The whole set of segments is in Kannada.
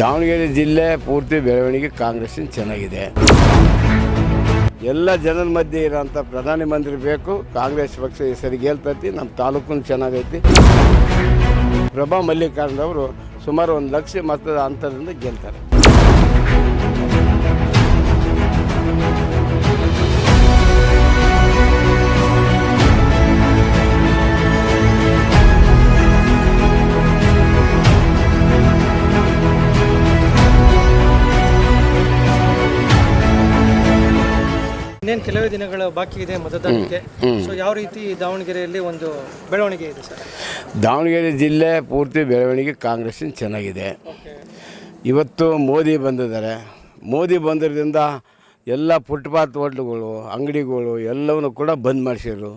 ದಾವಣಗೆರೆ ಜಿಲ್ಲೆ ಪೂರ್ತಿ ಬೆಳವಣಿಗೆ ಕಾಂಗ್ರೆಸ್ಸಿನ ಚೆನ್ನಾಗಿದೆ. ಎಲ್ಲ ಜನರ ಮಧ್ಯೆ ಇರೋಂಥ ಪ್ರಧಾನಿ ಮಂತ್ರಿ ಬೇಕು, ಕಾಂಗ್ರೆಸ್ ಪಕ್ಷ ಈ ಸರಿ ಗೆಲ್ತೈತಿ, ನಮ್ಮ ತಾಲೂಕು ಚೆನ್ನಾಗೈತಿ. ಪ್ರಭಾ ಮಲ್ಲಿಕಾರ್ಜುನ್ ಅವರು ಸುಮಾರು ಒಂದು ಲಕ್ಷ ಮತದ ಅಂತರದಿಂದ ಗೆಲ್ತಾರೆ. ಕೆಲವೇ ದಿನಗಳ ಬಾಕಿ ಇದೆ ಮತದಾನಕ್ಕೆ. ಸೊ ಯಾವ ರೀತಿ ದಾವಣಗೆರೆಯಲ್ಲಿ ಒಂದು ಬೆಳವಣಿಗೆ ಇದೆ ಸರ್? ದಾವಣಗೆರೆ ಜಿಲ್ಲೆ ಪೂರ್ತಿ ಬೆಳವಣಿಗೆ ಕಾಂಗ್ರೆಸ್ಸಿನ ಚೆನ್ನಾಗಿದೆ. ಇವತ್ತು ಮೋದಿ ಬಂದಿದ್ದಾರೆ. ಮೋದಿ ಬಂದಿರೋದ್ರಿಂದ ಎಲ್ಲ ಫುಟ್ಪಾತ್ ಹೋಟ್ಲುಗಳು ಅಂಗಡಿಗಳು ಎಲ್ಲವನ್ನು ಕೂಡ ಬಂದ್ ಮಾಡಿಸಿದ್ರು.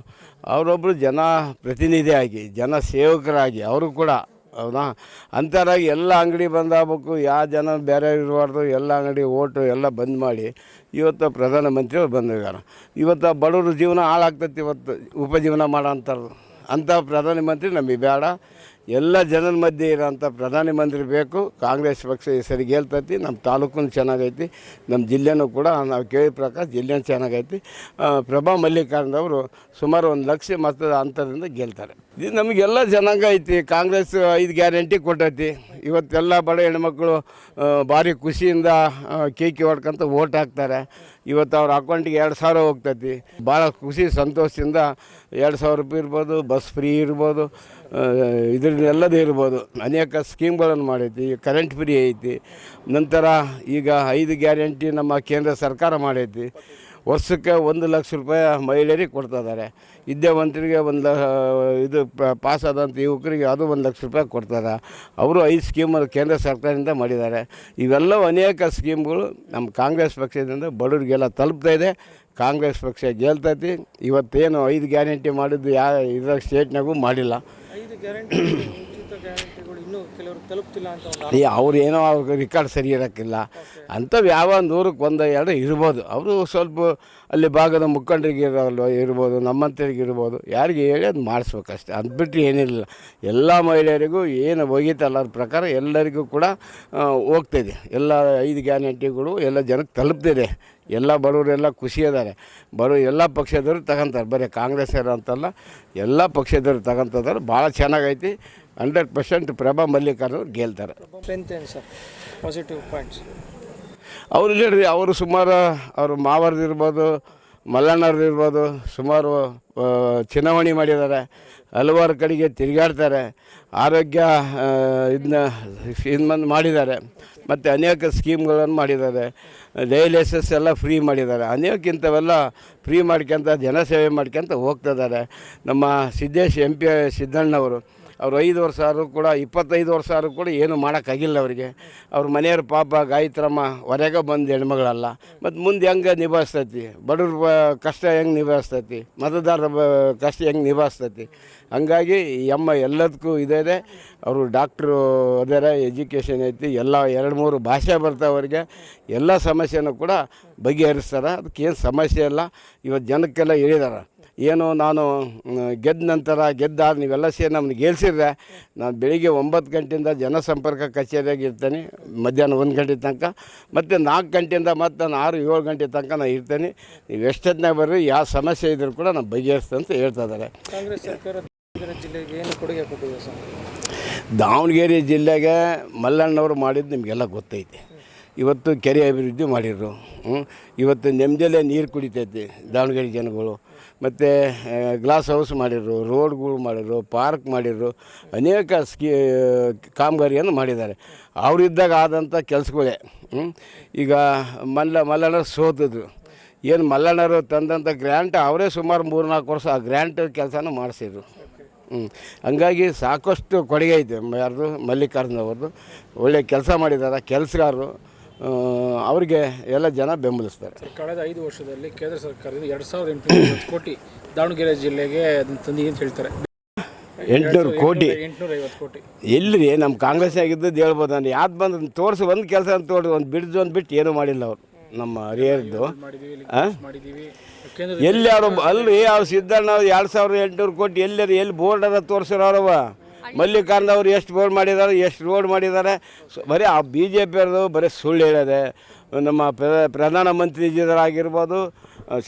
ಅವರೊಬ್ಬರು ಜನ ಪ್ರತಿನಿಧಿಯಾಗಿ ಜನ ಸೇವಕರಾಗಿ ಅವರು ಕೂಡ ಹೌದಾ? ಅಂಥರಾಗಿ ಎಲ್ಲ ಅಂಗಡಿ ಬಂದಾಗಬೇಕು ಯಾವ ಜನ ಬೇರೆ ಇರಬಾರ್ದು, ಎಲ್ಲ ಅಂಗಡಿ ಓಟು ಎಲ್ಲ ಬಂದ್ ಮಾಡಿ ಇವತ್ತು ಪ್ರಧಾನಮಂತ್ರಿಯವ್ರು ಬಂದಿದ್ದಾರೆ. ಇವತ್ತು ಬಡವ್ರ ಜೀವನ ಹಾಳಾಗ್ತೈತಿ ಇವತ್ತು, ಉಪಜೀವನ ಮಾಡೋ ಅಂಥವ್ರು. ಅಂಥ ಪ್ರಧಾನಮಂತ್ರಿ ನಮಗೆ ಬೇಡ. ಎಲ್ಲ ಜನರ ಮಧ್ಯೆ ಇರೋಂಥ ಪ್ರಧಾನಿ ಮಂತ್ರಿ ಬೇಕು, ಕಾಂಗ್ರೆಸ್ ಪಕ್ಷ ಸರಿ ಗೆಲ್ತೈತಿ, ನಮ್ಮ ತಾಲೂಕು ಚೆನ್ನಾಗೈತಿ, ನಮ್ಮ ಜಿಲ್ಲೆನೂ ಕೂಡ ನಾವು ಕೇಳಿದ ಪ್ರಕಾರ ಜಿಲ್ಲೆನೂ ಚೆನ್ನಾಗೈತಿ. ಪ್ರಭಾ ಮಲ್ಲಿಕಾರ್ಜುನ್ ಅವರು ಸುಮಾರು ಒಂದು ಲಕ್ಷ ಮತದ ಅಂತರದಿಂದ ಗೆಲ್ತಾರೆ. ಇದು ನಮಗೆಲ್ಲ ಜನಾಂಗ ಐತಿ, ಕಾಂಗ್ರೆಸ್ ಐದು ಗ್ಯಾರಂಟಿ ಕೊಟ್ಟೈತಿ. ಇವತ್ತೆಲ್ಲ ಬಡ ಹೆಣ್ಮಕ್ಳು ಭಾರಿ ಖುಷಿಯಿಂದ ಕೇಕಿ ಹೊಡ್ಕೊಂತ ಓಟ್ ಹಾಕ್ತಾರೆ. ಇವತ್ತು ಅವ್ರ ಅಕೌಂಟಿಗೆ ಎರಡು ಸಾವಿರ ಹೋಗ್ತೈತಿ. ಭಾಳ ಖುಷಿ, ಸಂತೋಷದಿಂದ ಎರಡು ಸಾವಿರ ರೂಪಾಯಿ ಇರ್ಬೋದು, ಬಸ್ ಫ್ರೀ ಇರ್ಬೋದು. ಇದರಿಂದ ಇರ್ಬೋದು. ಅನೇಕ ಸ್ಕೀಮ್ಗಳನ್ನು ಮಾಡೈತಿ ಕರೆಂಟ್ ಫ್ರೀ ಐತಿ. ನಂತರ ಈಗ ಐದು ಗ್ಯಾರಂಟಿ ನಮ್ಮ ಕೇಂದ್ರ ಸರ್ಕಾರ ಮಾಡೈತಿ ವರ್ಷಕ್ಕೆ ಒಂದು ಲಕ್ಷ ರೂಪಾಯಿ ಮಹಿಳೆಯರಿಗೆ ಕೊಡ್ತಾ ಇದ್ದಾರೆ. ವಿದ್ಯಾವಂತರಿಗೆ ಒಂದು ಲ- ಪಾಸ್ ಆದಂಥ ಯುವಕರಿಗೆ ಅದು ಒಂದು ಲಕ್ಷ ರೂಪಾಯಿ ಕೊಡ್ತಾರೆ ಅವರು ಐದು ಸ್ಕೀಮ್ ಕೇಂದ್ರ ಸರ್ಕಾರದಿಂದ ಮಾಡಿದ್ದಾರೆ. ಇವೆಲ್ಲವೂ ಅನೇಕ ಸ್ಕೀಮ್ಗಳು ನಮ್ಮ ಕಾಂಗ್ರೆಸ್ ಪಕ್ಷದಿಂದ ಬಡವರಿಗೆಲ್ಲ ತಲುಪ್ತಾ ಇದೆ. ಕಾಂಗ್ರೆಸ್ ಪಕ್ಷ ಗೆಲ್ತೈತಿ. ಇವತ್ತೇನು ಐದು ಗ್ಯಾರಂಟಿ ಮಾಡಿದ್ದು ಯಾ, ಇದ್ರಾಗ ಸ್ಟೇಟ್ನಾಗೂ ಮಾಡಿಲ್ಲ. ಐದು ಗ್ಯಾರಂಟಿ ಉಚಿತ ಗ್ಯಾರಂಟಿಗಳು ಇನ್ನೂ ಕೆಲವರು ತಲುಪ್ತಿಲ್ಲ ಅಂತ ಒಂದು ಈ ಅವ್ರು ಏನೋ ಅವ್ರಿಗೆ ರೆಕಾರ್ಡ್ ಸರಿ ಇರೋಕ್ಕಿಲ್ಲ. ಅಂಥವು ಯಾವ ನೂರಕ್ಕೆ ಒಂದು ಎರಡು ಇರ್ಬೋದು. ಅವರು ಸ್ವಲ್ಪ ಅಲ್ಲಿ ಭಾಗದ ಮುಖಂಡರಿಗೆ ಇರೋಲ್ಲ ಇರ್ಬೋದು ನಮ್ಮಂತರಿಗೆ ಇರ್ಬೋದು. ಯಾರಿಗೆ ಹೇಳಿ ಅದು ಮಾಡಿಸ್ಬೇಕಷ್ಟೆ. ಅದು ಬಿಟ್ಟರೆ ಏನಿಲ್ಲ. ಎಲ್ಲ ಮಹಿಳೆಯರಿಗೂ ಏನು ಹೋಗಿತ್ತಲ್ಲ ಅದ್ರ ಪ್ರಕಾರ ಎಲ್ಲರಿಗೂ ಕೂಡ ಆ, ಹೋಗ್ತಿದೆ. ಎಲ್ಲ ಐದು ಗ್ಯಾರಂಟಿಗಳು ಎಲ್ಲ ಜನಕ್ಕೆ ತಲುಪ್ತಿದೆ. ಎಲ್ಲ ಬಡವರೆಲ್ಲ ಖುಷಿ ಇದ್ದಾರೆ ಬರೋ ಎಲ್ಲ ಪಕ್ಷದವರು ತಗೊಂತಾರೆ. ಬರೀ ಕಾಂಗ್ರೆಸ್ ಅಂತಲ್ಲ ಎಲ್ಲ ಪಕ್ಷದವರು ತಗೊಂತಿದ್ದಾರೆ ಭಾಳ ಚೆನ್ನಾಗೈತಿ. ಹಂಡ್ರೆಡ್ ಪರ್ಸೆಂಟ್ ಪ್ರಭಾ ಮಲ್ಲಿಕಾರ್ಜುನ್ ಅವ್ರು ಗೆಲ್ತಾರೆ. ಸರ್? ಪಾಸಿಟಿವ್ ಪಾಯಿಂಟ್ಸ್ ಅವ್ರು ಹೇಳ್ರಿ ಅವರು ಸುಮಾರು ಅವರು ಮಾವರ್ದು ಇರ್ಬೋದು ಮಲ್ಲಣ್ಣವ್ರದ್ದು ಇರ್ಬೋದು ಸುಮಾರು ಚುನಾವಣೆ ಮಾಡಿದ್ದಾರೆ. ಹಲವಾರು ಕಡೆಗೆ ತಿರುಗಾಡ್ತಾರೆ. ಆರೋಗ್ಯ ಇದನ್ನ ಇದು ಮಾಡಿದ್ದಾರೆ. ಮತ್ತು ಅನೇಕ ಸ್ಕೀಮ್ಗಳನ್ನು ಮಾಡಿದ್ದಾರೆ. ಡೈಲಿಸಿಸ್ ಎಲ್ಲ ಫ್ರೀ ಮಾಡಿದ್ದಾರೆ. ಅನೇಕ ಇಂಥವೆಲ್ಲ ಫ್ರೀ ಮಾಡ್ಕೊಂತ ಜನಸೇವೆ ಮಾಡ್ಕೊಂತ ಹೋಗ್ತಿದ್ದಾರೆ ನಮ್ಮ ಸಿದ್ದೇಶ್ ಎಂ ಪಿ ಸಿದ್ದಣ್ಣವರು. ಅವ್ರು ಐದು ವರ್ಷ ಆದರೂ ಕೂಡ, ಇಪ್ಪತ್ತೈದು ವರ್ಷ ಆದರೂ ಕೂಡ ಏನು ಮಾಡೋಕ್ಕಾಗಿಲ್ಲ ಅವರಿಗೆ. ಅವ್ರ ಮನೆಯವ್ರ ಪಾಪ ಗಾಯತ್ರಮ್ಮ ಹೊರಗೆ ಬಂದು ಹೆಣ್ಮಗಳಲ್ಲ. ಮತ್ತು ಮುಂದೆ ಹೆಂಗೆ ನಿಭಾಯಿಸ್ತೈತಿ? ಬಡವ್ರ ಕಷ್ಟ ಹೆಂಗೆ ನಿಭಾಯಿಸ್ತೈತಿ? ಮತದಾರರ ಕಷ್ಟ ಹೆಂಗೆ ನಿಭಾಯಿಸ್ತೈತಿ? ಹಂಗಾಗಿ ಈ ಅಮ್ಮ ಎಲ್ಲದಕ್ಕೂ ಇದೆ ಅವರು ಡಾಕ್ಟ್ರು ಅದರ, ಎಜುಕೇಷನ್ ಐತಿ, ಎಲ್ಲ ಎರಡು ಮೂರು ಭಾಷೆ ಬರ್ತಾವರಿಗೆ ಎಲ್ಲ ಸಮಸ್ಯೆನೂ ಕೂಡ ಬಗೆಹರಿಸ್ತಾರೆ. ಅದಕ್ಕೇನು ಸಮಸ್ಯೆ ಇಲ್ಲ. ಇವತ್ತು ಜನಕ್ಕೆಲ್ಲ ಹೇಳಿದಾರೆ. ಏನು ನಾನು ಗೆದ್ದ ನಂತರ ಗೆದ್ದಾದ ನೀವೆಲ್ಲ ಸೇರಿ ನಮ್ಮನ್ನು ಗೆಲ್ಸಿದ್ರೆ ನಾನು ಬೆಳಿಗ್ಗೆ ಒಂಬತ್ತು ಗಂಟೆಯಿಂದ ಜನಸಂಪರ್ಕ ಕಚೇರಿಯಾಗಿ ಇರ್ತೇನೆ ಮಧ್ಯಾಹ್ನ ಒಂದು ಗಂಟೆ ತನಕ ಮತ್ತು ನಾಲ್ಕು ಗಂಟೆಯಿಂದ ಮತ್ತೆ ನಾನು ಆರು ಏಳು ಗಂಟೆ ತನಕ ನಾನು ಇರ್ತೇನೆ. ನೀವು ಎಷ್ಟೊತ್ತಿನಾಗ ಬರ್ರಿ ಯಾವ ಸಮಸ್ಯೆ ಇದ್ರೂ ಕೂಡ ನಾನು ಬಗೆಹರಿಸ್ತೇನೆ ಅಂತ ಹೇಳ್ತಾ ಇದ್ದಾರೆ ಕಾಂಗ್ರೆಸ್ ಸರ್ಕಾರ ದಾವಣಗೆರೆ ಜಿಲ್ಲೆಗೆ ಏನು ಕೊಡುಗೆ ಕೊಟ್ಟಿದೆ ಸರ್? ದಾವಣಗೆರೆ ಜಿಲ್ಲೆಗೆ ಮಲ್ಲಣ್ಣವರು ಮಾಡಿದ್ದು ನಿಮಗೆಲ್ಲ ಗೊತ್ತೈತೆ. ಇವತ್ತು ಕೆರೆ ಅಭಿವೃದ್ಧಿ ಮಾಡಿದ್ರು. ಇವತ್ತು ನೆಮ್ಮದಿಯಲ್ಲೇ ನೀರು ಕುಡಿತೈತಿ ದಾವಣಗೆರೆ ಜನಗಳು. ಮತ್ತು ಗ್ಲಾಸ್ ಹೌಸ್ ಮಾಡಿದ್ರು ರೋಡ್ಗಳು ಮಾಡಿದ್ರು ಪಾರ್ಕ್ ಮಾಡಿದ್ರು, ಅನೇಕ ಸ್ಕೀ ಕಾಮಗಾರಿಯನ್ನು ಮಾಡಿದ್ದಾರೆ. ಅವರಿದ್ದಾಗ ಆದಂಥ ಕೆಲಸಗಳೇ. ಈಗ ಮಲ್ಲ ಮಲ್ಲಣ್ಣ ಸೋತಿದ್ರು ಏನು ಮಲ್ಲಣ್ಣರು ತಂದಂಥ ಗ್ರ್ಯಾಂಟ್ ಅವರೇ ಸುಮಾರು ಮೂರು ನಾಲ್ಕು ವರ್ಷ ಆ ಗ್ರ್ಯಾಂಟ್ ಕೆಲಸನ ಮಾಡಿಸಿದ್ರು. ಹ್ಞೂ ಹಂಗಾಗಿ ಸಾಕಷ್ಟು ಕೊಡುಗೆ ಐತೆ. ಯಾರ್ದು? ಮಲ್ಲಿಕಾರ್ಜುನ ಅವ್ರದ್ದು. ಒಳ್ಳೆ ಕೆಲಸ ಮಾಡಿದ್ದಾರೆ. ಕೆಲಸಗಾರರು. ಅವ್ರಿಗೆ ಎಲ್ಲ ಜನ ಬೆಂಬಲಿಸ್ತಾರೆ. ಕಳೆದ ಐದು ವರ್ಷದಲ್ಲಿ ಕೇಂದ್ರ ಸರ್ಕಾರದಿಂದ ಎರಡು ಸಾವಿರದ ಎಂಟುನೂರ ಕೋಟಿ ದಾವಣಗೆರೆ ಜಿಲ್ಲೆಗೆ ಅದನ್ನು ತಂದಿದೆ ಅಂತ ಹೇಳ್ತಾರೆ. ಎಂಟುನೂರು ಕೋಟಿ. ಎಂಟುನೂರ ಐವತ್ತು ಕೋಟಿ. ಎಲ್ಲಿ ನಮ್ಮ ಕಾಂಗ್ರೆಸ್ ಆಗಿದ್ದದ್ದು ಹೇಳ್ಬೋದು ನಾನು. ಯಾವ್ದು ಬಂದು ತೋರಿಸಿ ಒಂದು ಕೆಲಸ ಅಂತ ತೋರಿಸಿ ಒಂದು ಬಿಡ್ದು ಒಂದು ಬಿಟ್ಟು ಏನೂ ಮಾಡಿಲ್ಲ ಅವರು. ನಮ್ಮ ಹರಿಹರದ್ದು ಎಲ್ಲಿ ಅವರು ಅಲ್ಲಿ ಅವ್ರು ಸಿದ್ದಣ್ಣ ಎರಡು ಸಾವಿರದ ಎಂಟುನೂರು ಕೋಟಿ. ಎಲ್ಲರಿ ಎಲ್ಲಿ ಬೋರ್ಡ್ ಅದ ತೋರಿಸಿರೋ ಅವ್ರವ ಮಲ್ಲಿಕಾರ್ಜುನ ಅವರು ಎಷ್ಟು ರೋಡ್ ಮಾಡಿದ್ದಾರೆ, ಎಷ್ಟು ರೋಡ್ ಮಾಡಿದ್ದಾರೆ? ಬರೀ ಆ ಬಿ ಜೆ ಪಿಯವ್ರದ್ದು ಬರೀ ಸುಳ್ಳು ಹೇಳಿದೆ. ನಮ್ಮ ಪ್ರ ಪ್ರಧಾನಮಂತ್ರಿಜಿದರಾಗಿರ್ಬೋದು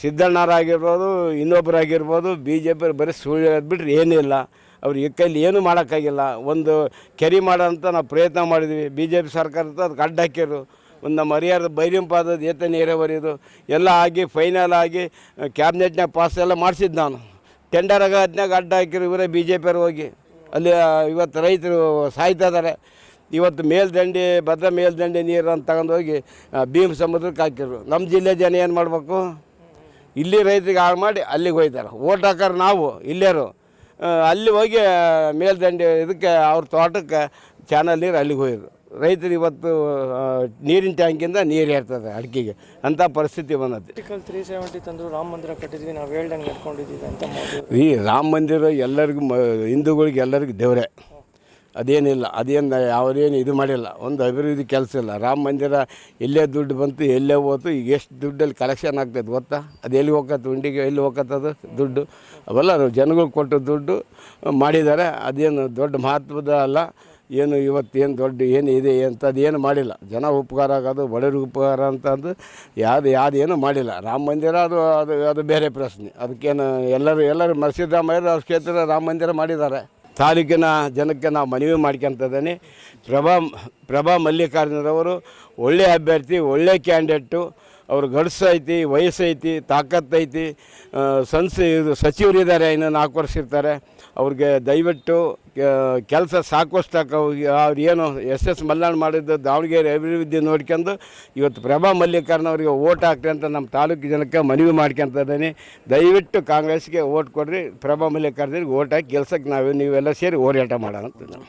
ಸಿದ್ದಣ್ಣರಾಗಿರ್ಬೋದು ಇನ್ನೊಬ್ಬರಾಗಿರ್ಬೋದು ಬಿ ಜೆ ಪಿಯವ್ರು ಬರೀ ಸುಳ್ಳು ಹೇಳೋದು ಬಿಟ್ಟರೆ ಏನಿಲ್ಲ ಅವ್ರು ಈ ಕೈಲಿ ಏನೂ ಮಾಡೋಕ್ಕಾಗಿಲ್ಲ. ಒಂದು ಕೆರಿ ಮಾಡೋಂಥ ನಾವು ಪ್ರಯತ್ನ ಮಾಡಿದ್ವಿ. ಬಿ ಜೆ ಪಿ ಸರ್ಕಾರದ ಅದು ಅಡ್ಡ ಹಾಕಿರು ಒಂದು ನಮ್ಮ ಹರಿಹರದ ಬೈರಿಂಪಾದದ್ದು ಏತ ನೀರಾವರಿದು ಎಲ್ಲ ಆಗಿ ಫೈನಲ್ ಆಗಿ ಕ್ಯಾಬಿನೆಟ್ನಾಗ ಪಾಸ್ ಎಲ್ಲ ಮಾಡಿಸಿದ್ದು ನಾನು. ಟೆಂಡರ್ ಆಗತ್ನಾಗ ಅಡ್ಡ ಹಾಕಿರು ಇವರೇ ಬಿ ಜೆ ಪಿಯವ್ರು ಹೋಗಿ. ಅಲ್ಲಿ ಇವತ್ತು ರೈತರು ಸಾಯ್ತಾ ಇದ್ದಾರೆ. ಇವತ್ತು ಮೇಲ್ದಂಡೆ, ಭದ್ರ ಮೇಲ್ದಂಡೆ ನೀರು ಅಂತ ತಗೊಂಡೋಗಿ ಭೀಮ್ ಸಮುದ್ರಕ್ಕೆ ಹಾಕಿರು ನಮ್ಮ ಜಿಲ್ಲೆ ಜನ ಏನು ಮಾಡಬೇಕು? ಇಲ್ಲಿ ರೈತರಿಗೆ ಹಾಳು ಮಾಡಿ ಅಲ್ಲಿಗೆ ಹೋಯ್ತಾರೆ. ಓಟ್ ಹಾಕೋರು ನಾವು, ಇಲ್ಲೇರು. ಅಲ್ಲಿ ಹೋಗಿ ಮೇಲ್ದಂಡೆ ಇದಕ್ಕೆ, ಅವ್ರ ತೋಟಕ್ಕೆ ಚಾನಲ್ ನೀರು ಅಲ್ಲಿಗೆ ಹೋಗಿದ್ರು ರೈತರು ಇವತ್ತು ನೀರಿನ ಟ್ಯಾಂಕಿಂದ ನೀರು ಏರ್ತದೆ ಅಡಿಕೆಗೆ. ಅಂಥ ಪರಿಸ್ಥಿತಿ ಬಂದದ್ದು ಆರ್ಟಿಕಲ್ ತ್ರೀ ಸೆವೆಂಟಿ ತಂದು ರಾಮ ಮಂದಿರ ಕಟ್ಟಿದ್ವಿ ನಾವು ಹೇಳ್ದಂಗೆ ನಡ್ಕೊಂಡಿದ್ದೀವಿ ಅಂತ ಈ ರಾಮ ಮಂದಿರ ಎಲ್ಲರಿಗೂ ಮ ಹಿಂದೂಗಳಿಗೆ ಎಲ್ಲರಿಗೂ ದೇವರೇ. ಅದೇನಿಲ್ಲ ಅದೇನು ಅವರೇನು ಇದು ಮಾಡಿಲ್ಲ ಒಂದು ಅಭಿವೃದ್ಧಿ ಕೆಲಸ ಇಲ್ಲ. ರಾಮ ಮಂದಿರ ಎಲ್ಲೇ ದುಡ್ಡು ಬಂತು ಎಲ್ಲೇ ಹೋತು ಈಗ ಎಷ್ಟು ದುಡ್ಡಲ್ಲಿ ಕಲೆಕ್ಷನ್ ಆಗ್ತದೆ ಗೊತ್ತಾ? ಅದು ಎಲ್ಲಿ ಹೋಗತ್ತೆ ಉಂಡಿಗೆ ಎಲ್ಲಿ ಹೋಗತ್ತದು ದುಡ್ಡು? ಅವೆಲ್ಲ ಜನಗಳು ಕೊಟ್ಟು ದುಡ್ಡು ಮಾಡಿದ್ದಾರೆ ಅದೇನು ದೊಡ್ಡ ಮಹತ್ವದ ಅಲ್ಲ. ಏನು ಇವತ್ತೇನು ದೊಡ್ಡ ಏನು ಇದೆ ಅಂಥದ್ದು ಏನು ಮಾಡಿಲ್ಲ. ಜನ ಉಪಕಾರ ಆಗೋದು ಬಡವ್ರಿಗೆ ಉಪಕಾರ ಅಂತಂದು ಯಾವುದು ಯಾವ್ದು ಏನೂ ಮಾಡಿಲ್ಲ. ರಾಮ ಮಂದಿರ ಅದು ಅದು ಅದು ಬೇರೆ ಪ್ರಶ್ನೆ. ಅದಕ್ಕೇನು ಎಲ್ಲರೂ ಎಲ್ಲರೂ ಮ- ಸಿದ್ದರಾಮಯ್ಯರು ಅವ್ರ ಕ್ಷೇತ್ರ ರಾಮ ಮಂದಿರ ಮಾಡಿದ್ದಾರೆ. ತಾಲೂಕಿನ ಜನಕ್ಕೆ ನಾವು ಮನವಿ ಮಾಡ್ಕೊತದೇನೆ ಪ್ರಭಾ ಪ್ರಭಾ ಮಲ್ಲಿಕಾರ್ಜುನರವರು ಒಳ್ಳೆಯ ಅಭ್ಯರ್ಥಿ ಒಳ್ಳೆಯ ಕ್ಯಾಂಡಿಡೇಟು. ಅವ್ರ ಗಡ್ಸು ಐತಿ ವಯಸ್ಸು ಐತಿ ತಾಕತ್ತು ಐತಿ ಸಂಸ ಇದು ಸಚಿವರು ಇದ್ದಾರೆ ಇನ್ನು ನಾಲ್ಕು ವರ್ಷ ಇರ್ತಾರೆ. ಅವ್ರಿಗೆ ದಯವಿಟ್ಟು ಕೆಲಸ ಸಾಕಷ್ಟು ಅವ್ರು ಏನು ಎಸ್ ಎಸ್ ಮಲ್ನಾಡು ಮಾಡಿದ್ದು ದಾವಣಗೆರೆ ಅಭಿವೃದ್ಧಿ ನೋಡ್ಕೊಂಡು ಇವತ್ತು ಪ್ರಭಾ ಮಲ್ಲಿಕಾರ್ನವರಿಗೆ ಓಟ್ ಹಾಕ್ರಿ ಅಂತ ನಮ್ಮ ತಾಲೂಕು ಜನಕ್ಕೆ ಮನವಿ ಮಾಡ್ಕೊಂತ ಇದ್ದೀನಿ. ದಯವಿಟ್ಟು ಕಾಂಗ್ರೆಸ್ಗೆ ಓಟ್ ಕೊಡ್ರಿ, ಪ್ರಭಾ ಮಲ್ಲಿಕಾರ್ಜುನಿಗೆ ಓಟ್ ಹಾಕಿ ಕೆಲಸಕ್ಕೆ ನಾವು ನೀವೆಲ್ಲ ಸೇರಿ ಹೋರಾಟ ಮಾಡೋಣ ಅಂತ.